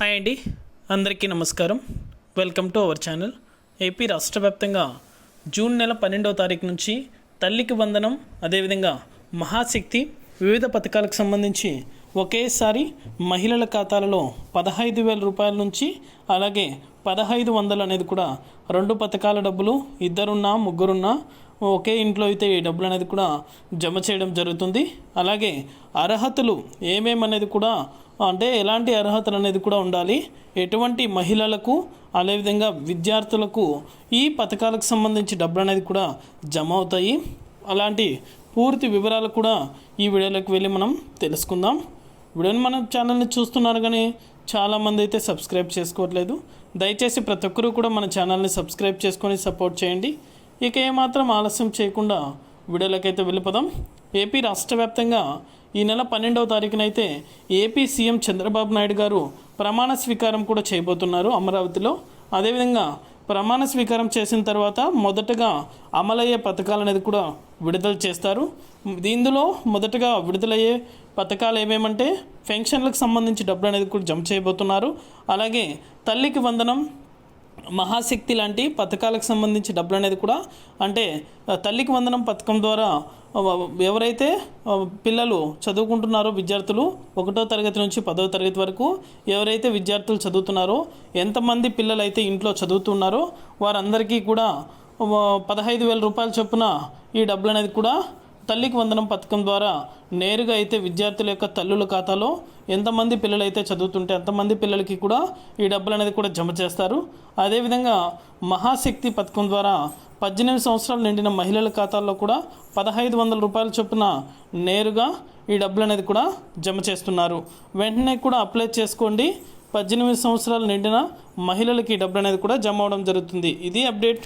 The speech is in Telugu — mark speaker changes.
Speaker 1: హాయ్ అండి. అందరికీ నమస్కారం. Welcome to our channel. A P రాష్ట్ర వ్యాప్తంగా జూన్ నెల పన్నెండవ తారీఖు నుంచి తల్లికి వందనం అదేవిధంగా మహాశక్తి వివిధ పథకాలకు సంబంధించి ఒకేసారి మహిళల ఖాతాలలో పదహైదు వేల రూపాయల నుంచి అలాగే పదహైదు వందలు అనేది కూడా రెండు పథకాల డబ్బులు ఇద్దరున్నా ముగ్గురున్నా ఒకే ఇంట్లో అయితే ఈ డబ్బులు అనేది కూడా జమ చేయడం జరుగుతుంది. అలాగే అర్హతలు ఏమేమనేది కూడా అంటే ఎలాంటి అర్హతలు అనేది కూడా ఉండాలి. ఎటువంటి మహిళలకు అదేవిధంగా విద్యార్థులకు ఈ పథకాలకు సంబంధించి డబ్బులు అనేది కూడా జమ అవుతాయి. అలాంటి పూర్తి వివరాలు కూడా ఈ వీడియోలోకి వెళ్ళి మనం తెలుసుకుందాం. వీడియోని మన ఛానల్ని చూస్తున్నారు కానీ చాలామంది అయితే సబ్స్క్రైబ్ చేసుకోవట్లేదు. దయచేసి ప్రతి ఒక్కరూ కూడా మన ఛానల్ని సబ్స్క్రైబ్ చేసుకొని సపోర్ట్ చేయండి. ఇక ఏమాత్రం ఆలస్యం చేయకుండా వీడియోలకైతే వెళ్ళిపోదాం. ఏపీ రాష్ట్ర వ్యాప్తంగా ఈ నెల పన్నెండవ తారీఖునైతే A P C M Chandrababu Naidu garu ప్రమాణ స్వీకారం కూడా చేయబోతున్నారు అమరావతిలో. అదేవిధంగా ప్రమాణ స్వీకారం చేసిన తర్వాత మొదటగా అమలయ్యే పథకాలు అనేది కూడా విడుదల చేస్తారు. ఇందులో మొదటగా విడుదలయ్యే పథకాలు ఏమేమంటే పెన్షన్లకు సంబంధించి డబ్బులు అనేది కూడా జమ చేయబోతున్నారు. అలాగే తల్లికి వందనం మహాశక్తి లాంటి పథకాలకు సంబంధించి డబ్బులు అనేది కూడా అంటే తల్లికి వందనం పథకం ద్వారా ఎవరైతే పిల్లలు చదువుకుంటున్నారో విద్యార్థులు ఒకటో తరగతి నుంచి పదవ తరగతి వరకు ఎవరైతే విద్యార్థులు చదువుతున్నారో ఎంతమంది పిల్లలు అయితే ఇంట్లో చదువుతున్నారో వారందరికీ కూడా పదహైదు వేల రూపాయల చొప్పున ఈ డబ్బులు అనేది కూడా తల్లికి వందనం పథకం ద్వారా నేరుగా అయితే విద్యార్థుల యొక్క తల్లుల ఖాతాలో ఎంతమంది పిల్లలు అయితే చదువుతుంటే అంతమంది పిల్లలకి కూడా ఈ డబ్బులు అనేది కూడా జమ చేస్తారు. అదేవిధంగా మహాశక్తి పథకం ద్వారా పద్దెనిమిది సంవత్సరాలు నిండిన మహిళల ఖాతాల్లో కూడా పదహైదు వందల రూపాయల చొప్పున నేరుగా ఈ డబ్బులు అనేది కూడా జమ చేస్తున్నారు. వెంటనే కూడా అప్లై చేసుకోండి. పద్దెనిమిది సంవత్సరాలు నిండిన మహిళలకి ఈ డబ్బులు అనేది కూడా జమ అవడం జరుగుతుంది. ఇది అప్డేట్.